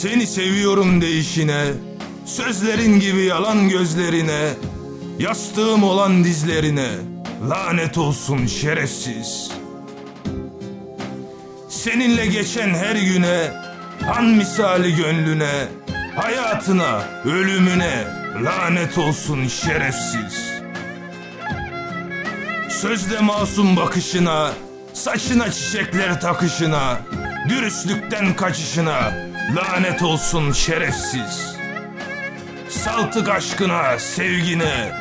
Seni seviyorum deyişine, sözlerin gibi yalan gözlerine, yastığım olan dizlerine, lanet olsun şerefsiz. Seninle geçen her güne, han misali gönlüne, hayatına, ölümüne, lanet olsun şerefsiz. Sözde masum bakışına, saçına çiçekler takışına, dürüstlükten kaçışına, lanet olsun şerefsiz. Saltık aşkına, sevgine,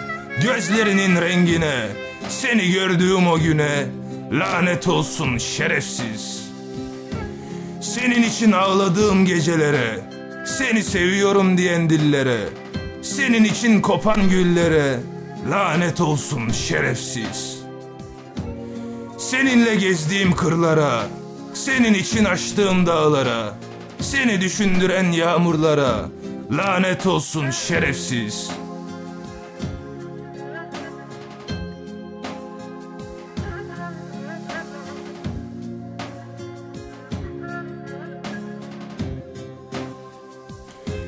gözlerinin rengine, seni gördüğüm o güne, lanet olsun şerefsiz. Senin için ağladığım gecelere, seni seviyorum diyen dillere, senin için kopan güllere, lanet olsun şerefsiz. Seninle gezdiğim kırlara, senin için açtığım dağlara, seni düşündüren yağmurlara, lanet olsun şerefsiz.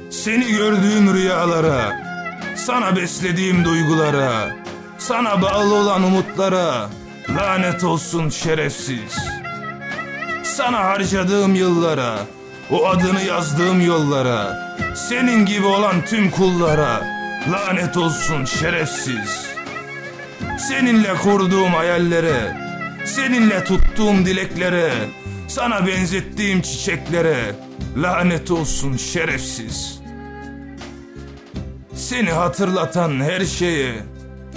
Seni gördüğüm rüyalara, sana beslediğim duygulara, sana bağlı olan umutlara, lanet olsun şerefsiz. Sana harcadığım yıllara, o adını yazdığım yollara, senin gibi olan tüm kullara, lanet olsun şerefsiz. Seninle kurduğum hayallere, seninle tuttuğum dileklere, sana benzettiğim çiçeklere, lanet olsun şerefsiz. Seni hatırlatan her şeye,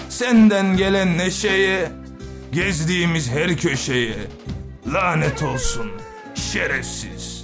senden gelen neşeye, gezdiğimiz her köşeye, lanet olsun şerefsiz.